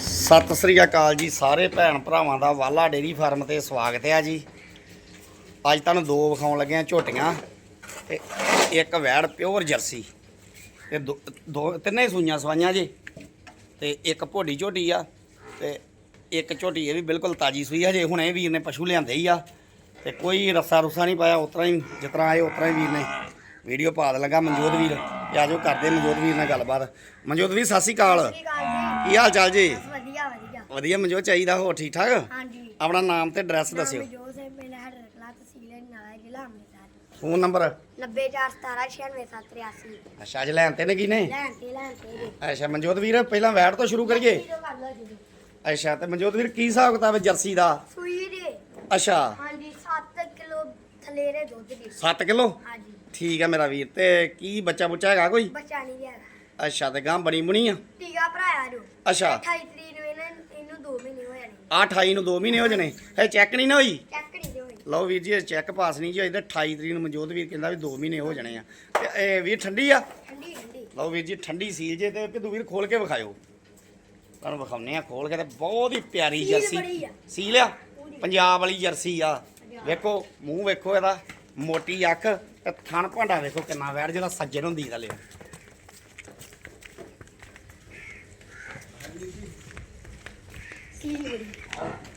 ਸਤਿ ਸ੍ਰੀ ਅਕਾਲ ਜੀ ਸਾਰੇ ਭੈਣ ਭਰਾਵਾਂ ਦਾ ਵਾਲਾ ਡੇਰੀ ਫਾਰਮ ਤੇ ਸਵਾਗਤ ਹੈ ਜੀ। ਅੱਜ ਤੁਹਾਨੂੰ ਦੋ ਵਿਖਾਉਣ ਲੱਗੇ ਆ ਝੋਟੀਆਂ ਤੇ ਇੱਕ ਵੈੜ ਪਿਓਰ ਜਰਸੀ। ਤੇ ਦੋ ਤਿੰਨੇ ਸੂਈਆਂ ਸਵਾਈਆਂ ਜੀ ਤੇ ਇੱਕ ਭੋਡੀ ਝੋਟੀ ਆ ਤੇ ਇੱਕ ਝੋਟੀ ਇਹ ਵੀ ਬਿਲਕੁਲ ਤਾਜੀ ਸੂਈ ਆ ਜੇ ਹੁਣੇ ਵੀਰ ਨੇ ਪਸ਼ੂ ਲਿਆਂਦੇ ਹੀ ਆ। ਤੇ ਕੋਈ ਰੱਸਾ ਰੁੱਸਾ ਨਹੀਂ ਪਾਇਆ ਉਤਰਾ ਹੀ ਤਰ੍ਹਾਂ ਆਏ ਉਤਰਾ ਹੀ ਵੀਰ ਨੇ ਵੀਡੀਓ ਪਾ ਦੇ ਲੱਗਾ ਮਨਜੋਤ ਵੀਰ। ਆਜੋ ਕਰਦੇ ਮਨਜੋਤ ਵੀਰ ਨਾਲ ਗੱਲਬਾਤ। ਮਨਜੋਤ ਵੀਰ ਸਤਿ ਸ੍ਰੀ ਅਕਾਲ। ਕੀ ਹਾਲ ਚਾਲ ਜੀ? ਵਧੀਆ ਮਨਜੋਤ ਚਾਹੀਦਾ ਹੋਰ ਠੀਕ ਠਾਕ? ਹਾਂਜੀ। ਆਪਣਾ ਨਾਮ ਤੇ ਐਡਰੈਸ ਦੱਸਿਓ। ਜੋ ਸੇ ਪਿੰਡ ਹਰ ਰਕਲਾ ਤਹਿਸੀਲ ਨਾਲਾ ਜ਼ਿਲ੍ਹਾ ਅੰਮ੍ਰਿਤਸਰ। ਫੋਨ ਨੰਬਰ 90417966783 ਅੱਛਾ ਅੱਜ ਲੈਣ ਤੇ ਨੇ ਕੀ ਨੇ? ਲੈਣ ਤੇ ਲੈਣ ਤੇ ਅੱਛਾ ਮਨਜੋਤ ਵੀਰ ਪਹਿਲਾਂ ਵੈਟ ਤੋਂ ਸ਼ੁਰੂ ਕਰੀਏ। ਅੱਛਾ ਤੇ ਮਨਜੋਤ ਵੀਰ ਕੀ ਹਿਸਾਬ ਕਿਤਾਬ ਹੈ ਜਰਸੀ ਦਾ? ਸੂਈ ਦੇ। ਅੱਛਾ। ਹਾਂਜੀ 7 ਕਿਲੋ ਥਲੇਰੇ ਦੁੱਧ ਦੀ। 7 ਕਿਲੋ? ਹਾਂਜੀ। ਠੀਕ ਹੈ ਮੇਰਾ ਵੀਰ ਤੇ ਕੀ ਬੱਚਾ ਬੁੱਚਾ ਹੈਗਾ ਕੋਈ? ਬੱਚਾ ਨਹੀਂ ਗਿਆ ਅੱਛਾ ਤੇ ਗਾਂ ਬਣੀ ਬੁਣੀ ਆ? ਟੀਕਾ ਭਰਾਇਆ ਜੋ। ਅੱਛਾ। 28 ਤਰੀਕ ਨੂੰ ਇਹਨਾਂ ਇਹਨੂੰ 2 ਆਹ 28 ਨੂੰ 2 ਮਹੀਨੇ ਹੋ ਜਣੇ। ਹੈ ਚੈੱਕ ਨਹੀਂ ਨਾ ਹੋਈ? ਚੈੱਕ ਨਹੀਂ ਹੋਈ। ਲਓ ਵੀਰ ਜੀ ਚੈੱਕ ਪਾਸ ਨਹੀਂ ਜੀ ਹੋਈ ਤੇ 28 ਤਰੀਕ ਨੂੰ ਮਨਜੋਤ ਵੀਰ ਕਹਿੰਦਾ ਵੀ 2 ਮਹੀਨੇ ਹੋ ਜਾਣੇ ਆ। ਤੇ ਇਹ ਵੀਰ ਠੰਡੀ ਆ? ਠੰਡੀ ਠੰਡੀ। ਲਓ ਵੀਰ ਜੀ ਠੰਡੀ ਸੀਲ ਜੇ ਤੇ ਕਿਦੂ ਵੀਰ ਖੋਲ ਕੇ ਵਿਖਾਇਓ। ਤੁਹਾਨੂੰ ਵਿਖਾਉਨੇ ਆ ਖੋਲ ਕੇ ਤੇ ਬਹੁਤ ਹੀ ਪਿਆਰੀ ਜਰਸੀ। ਬੜੀ ਆ। ਸੀਲ ਆ? ਪੰਜਾਬ ਵਾਲੀ ਜਰਸੀ ਆ। ਵੇਖੋ ਮੂੰਹ ਵੇਖੋ ਇਹਦਾ। ਮੋਟੀ ਅੱਖ ਤੇ ਥਣ ਭਾਂਡਾ ਵੇਖੋ ਕਿੰਨਾ ਵੈੜ ਜਿਹੜਾ ਸੱਜਣ ਹੁੰਦੀ ਥੱਲੇ ਸੀਲ ਬੜੀ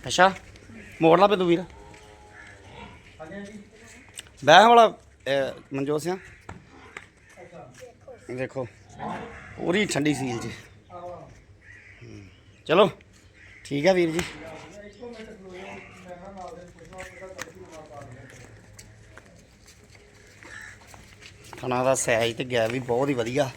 ਅੱਛਾ, ਮੋੜ ਲਾ ਪੇ ਵੀਰ। ਬਹਿ ਵਾਲਾ ਮਨਜੋਤ ਸਿੰਘ ਦੇਖੋ, ਪੂਰੀ ਠੰਡੀ ਸੀਲ ਜੀ। ਚਲੋ, ਠੀਕ ਹੈ ਵੀਰ ਜੀ। ਥਣਾ ਦਾ ਸਾਈਜ਼ ਤੇ ਗਿਆ ਵੀ ਬਹੁਤ ਹੀ ਵਧੀਆ।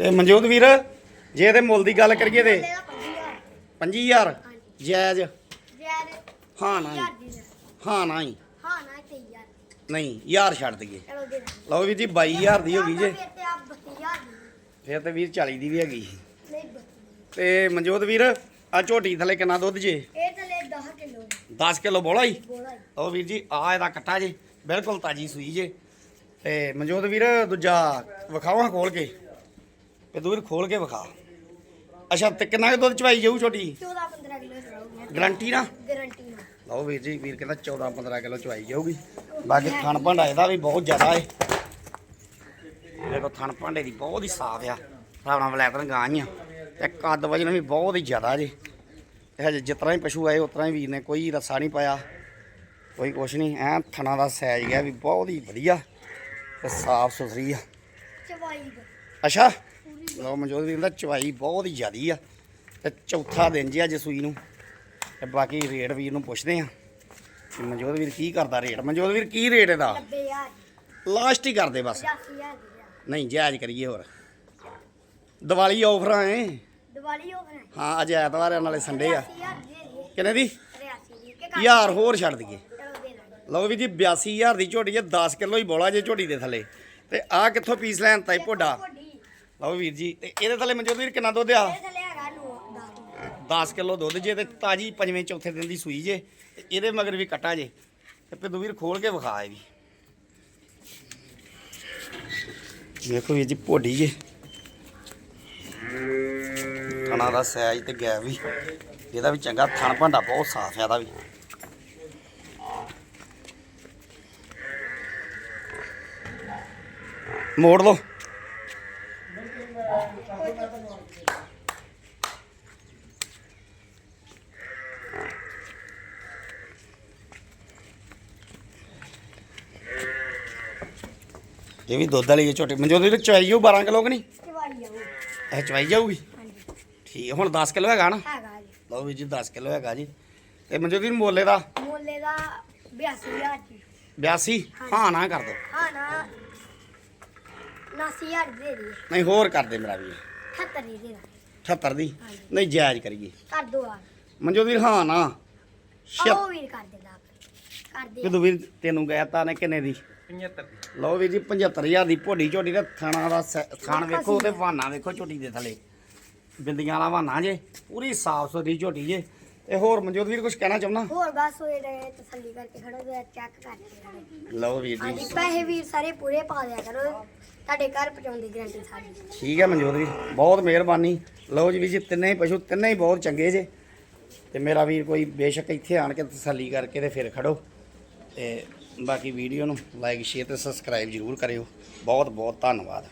ਤੇ ਮਨਜੋਤ ਵੀਰ ਜੇ ਇਹਦੇ ਮੁੱਲ ਦੀ ਗੱਲ ਕਰੀਏ ਤੇ ਇਹਦਾ 50 25000 ਜਾਇਜ਼। ਹਾਂ ਨਾ ਹੀ, ਹਾਂ ਨਾ ਹੀ ਨਹੀਂ ਯਾਰ ਛੱਡ ਦਈਏ। ਲਓ ਵੀਰ ਜੀ 22000 ਦੀ ਹੋ ਗਈ ਜੇ। ਫਿਰ ਤੇ ਆ 32000 ਦੀ। ਫਿਰ ਤੇ ਵੀਰ 40 ਦੀ ਵੀ ਹੈਗੀ ਨਹੀਂ 32 ਤੇ ਮਨਜੋਤ ਵੀਰ ਆ ਝੋਟੀ ਥੱਲੇ ਕਿੰਨਾ ਦੁੱਧ ਜੇ? ਇਹ ਥਲੇ 10 ਕਿਲੋ 10 ਕਿਲੋ ਬੋਲਾ ਹੀ ਲਓ ਵੀਰ ਜੀ ਆ ਇਹਦਾ ਕੱਟਾ ਜੇ। ਬਿਲਕੁਲ ਤਾਜੀ ਸੂਈ ਜੇ। ਤੇ ਮਨਜੋਤ ਵੀਰ ਦੂਜਾ ਵਿਖਾਵਾਂ ਖੋਲ ਕੇ। ਤੇ ਦੂਰ ਖੋਲ ਕੇ ਵਿਖਾ। ਅੱਛਾ ਤੇ ਕਿੰਨਾ ਕੁ ਦੁੱਧ ਚਵਾਈ ਜਾਊ ਛੋਟੀ? 14 15 ਕਿਲੋ ਚੜਾਉਗੀ ਗਰੰਟੀ ਨਾ? ਗਾਰੰਟੀ ਨਾਲ ਲਓ ਵੀਰ ਜੀ ਵੀਰ ਕਹਿੰਦਾ 14 15 ਕਿਲੋ ਚਵਾਈ ਜਾਊਗੀ। ਬਾਕੀ ਥਣ ਭਾਂਡਾ ਇਹਦਾ ਵੀ ਬਹੁਤ ਜ਼ਿਆਦਾ ਏ। ਦੇਖੋ ਥਣ ਭਾਂਡੇ ਦੀ ਬਹੁਤ ਹੀ ਸਾਫ਼ ਆ। ਰਾਵਣਾ ਵਲੈਤਨ ਗਾਂ ਹੀ ਆ ਤੇ ਕੱਦ ਵਜਨ ਵੀ ਬਹੁਤ ਹੀ ਜ਼ਿਆਦਾ ਜੇ। ਤੇ ਹਜੇ ਜਿਸ ਤਰ੍ਹਾਂ ਹੀ ਪਸ਼ੂ ਆਏ ਉਸ ਤਰ੍ਹਾਂ ਹੀ ਵੀਰ ਨੇ ਕੋਈ ਰੱਸਾ ਨਹੀਂ ਪਾਇਆ। ਕੋਈ ਕੁਛ ਨਹੀਂ ਐ ਥਣਾ ਦਾ ਸਾਈਜ਼ ਗਿਆ ਵੀ ਬਹੁਤ ਹੀ ਵਧੀਆ ਤੇ ਸਾਫ਼ ਸੁਥਰੀ ਆ। ਚਵਾਈ ਅੱਛਾ? ਲਓ ਮਨਜੋਤ ਵੀਰ ਦਾ ਚਵਾਈ ਬਹੁਤ ਹੀ ਜ਼ਿਆਦੀ ਆ। ਤੇ ਚੌਥਾ ਦਿਨ ਜੀ ਅੱਜ ਸੂਈ ਨੂੰ। ਤੇ ਬਾਕੀ ਰੇਟ ਵੀਰ ਨੂੰ ਪੁੱਛਦੇ ਆ। ਕਿ ਮਨਜੋਤ ਵੀਰ ਕੀ ਕਰਦਾ ਰੇਟ? ਮਨਜੋਤ ਵੀਰ ਕੀ ਰੇਟ ਇਹਦਾ? 90000 ਲਾਸਟ ਹੀ ਕਰਦੇ ਬਸ। 80000 ਦੀ ਨਹੀਂ ਜਾਇਜ਼ ਕਰੀਏ ਹੋਰ। ਦੀਵਾਲੀ ਆਫਰਾਂ ਦਿਵਾਲੀ ਹੋ ਅੱਜ ਐਤਵਾਰ ਆ, ਨਾਲੇ ਸੰਡੇ ਆ। 80000 ਦੇ ਦੇ। ਕਿੰਨੇ ਦੀ? 83 ਦੀ। ਕਿ ਘੱਟ? ਯਾਰ ਹੋਰ ਛੱਡ ਦਈਏ। ਲਓ ਵੀ ਜੀ 82000 ਦੀ ਝੋਟੀ ਹੈ 10 ਕਿਲੋ ਹੀ ਬੋਲਾ ਜੇ ਝੋਟੀ ਦੇ ਥੱਲੇ। ਤੇ ਆ ਕਿੱਥੋਂ ਪੀਸ ਲੈਣ ਤਾਈ ਭੋਡਾ। ਲਓ ਵੀਰ ਜੀ ਤੇ ਇਹਦੇ ਥੱਲੇ ਮਨਜੋਤ ਵੀਰ ਕਿੰਨਾ ਦੁੱਧ ਆ? ਇਹ ਥਲੇ ਹੈਗਾ ਨੂੰ 10 10 ਕਿਲੋ ਦੁੱਧ ਜੇ ਤੇ ਤਾਜੀ ਪੰਜਵੇਂ ਚੌਥੇ ਦਿਨ ਦੀ ਸੂਈ ਜੇ ਤੇ ਇਹਦੇ ਮਗਰ ਵੀ ਕੱਟਾ ਜੇ। ਤੇ ਪਿੱਦੂ ਵੀਰ ਖੋਲ ਕੇ ਵਿਖਾ ਇਹ ਵੀ। ਵੇਖੋ ਵੀਰ ਜੀ ਭੋਡੀ ਜੇ। ਥਣਾ ਦਾ ਸਾਈਜ਼ ਤੇ ਗੈਪ ਵੀ। ਇਹਦਾ ਵੀ ਚੰਗਾ ਥਣ ਭਾਂਡਾ ਬਹੁਤ ਸਾਫ਼ ਹੈ ਇਹਦਾ ਵੀ। ਮੋੜ ਲਓ। ਇਹ ਵੀ ਦੁੱਧ ਵਾਲੀ ਹੈ ਛੋਟੀ ਮਨਜੋਤ ਵੀਰ ਚਵਾਈ ਜਾਊ 12 ਕਿਲੋ ਕਿ ਨਹੀਂ? ਚਵਾਈ ਆਉ ਇਹ ਚਵਾਈ ਜਾਊਗੀ? ਠੀਕ ਹੁਣ 10 ਕਿਲੋ ਹੈਗਾ ਨਾ? ਹੈਗਾ ਜੀ। ਲਓ ਵੀਰ ਜੀ 10 ਕਿਲੋ ਹੈਗਾ ਜੀ। ਤੇ ਮਨਜੋਤ ਵੀਰ ਮੋਲੇ ਦਾ? ਮੁੱਲੇ ਦਾ 82000 ਜੀ। 82 ਹਾਂ ਨਾ ਕਰ ਦੋ। ਹਾਂ ਨਾ। 90000 ਦੇ ਦੇ। ਨਹੀਂ ਹੋਰ ਕਰ ਦੇ ਮੇਰਾ ਵੀਰ। 78 ਦੀ ਦੇ ਦਾਂਗੇ। 78 ਦੀ। ਨਹੀਂ ਜਾਇਜ਼ ਕਰੀਏ। ਕਰ ਦੋ ਆ ਮਨਜੋਤ ਵੀਰ ਹਾਂ ਨਾ। ਆਓ ਵੀਰ ਕਰ ਦੇ ਲਾ ਕਰ ਦੇ। ਕਿਦੋਂ ਵੀਰ ਤੈਨੂੰ ਗਿਆ ਤਾਂ ਨੇ ਕਿੰਨੇ ਦੀ? 75 ਲਓ ਵੀਰ ਜੀ 75000 ਦੀ ਭੋਡੀ ਝੋਟੀ ਦਾ ਥਾਣਾ ਦਾ ਸੈ- ਥਾਣ ਵੇਖੋ ਤੇ ਵਾਨਾ ਵੇਖੋ ਝੋਟੀ ਦੇ ਥੱਲੇ। ਬਿੰਦੀਆਂ ਵਾਲਾ ਵਾਨਾ ਜੇ ਪੂਰੀ ਸਾਫ਼ ਸੁਥਰੀ ਝੋਟੀ ਜੇ। ਤੇ ਹੋਰ ਮਨਜੋਤ ਵੀਰ ਕੁਝ ਕਹਿਣਾ ਚਾਹੁੰਦਾ? ਹੋਰ ਬਸ ਹੋਏ ਰਹੇ ਤਸੱਲੀ ਕਰਕੇ ਖੜੋ ਤੇ ਚੈੱਕ ਕਰਕੇ ਖੜੋ ਲਓ ਵੀਰ ਜੀ। ਹਾਂਜੀ ਪੈਸੇ ਵੀਰ ਸਾਰੇ ਪੂਰੇ ਪਾ ਦਿਆ ਕਰੋ। ਤੁਹਾਡੇ ਘਰ ਪਹੁੰਚਾਉਣ ਦੀ ਗਰੰਟੀ ਸਾਡੀ ਠੀਕ ਹੈ ਮਨਜੋਤ ਵੀਰ ਬਹੁਤ ਮਿਹਰਬਾਨੀ। ਲਓ ਜੀ ਵੀਰ ਜੀ ਤਿੰਨੇ ਹੀ ਪਸ਼ੂ ਤਿੰਨੇ ਹੀ ਬਹੁਤ ਚੰਗੇ ਜੇ। ਤੇ ਮੇਰਾ ਵੀਰ ਕੋਈ ਬੇਸ਼ੱਕ ਇੱਥੇ ਆਣ ਕੇ ਤਸੱਲੀ ਕਰਕੇ ਤੇ ਫਿਰ ਖੜੋ। ਤੇ ਬਾਕੀ ਵੀਡੀਓ ਨੂੰ ਲਾਈਕ ਸ਼ੇਅਰ ਤੇ ਸਬਸਕ੍ਰਾਈਬ ਜ਼ਰੂਰ ਕਰਿਓ। ਬਹੁਤ ਬਹੁਤ ਧੰਨਵਾਦ।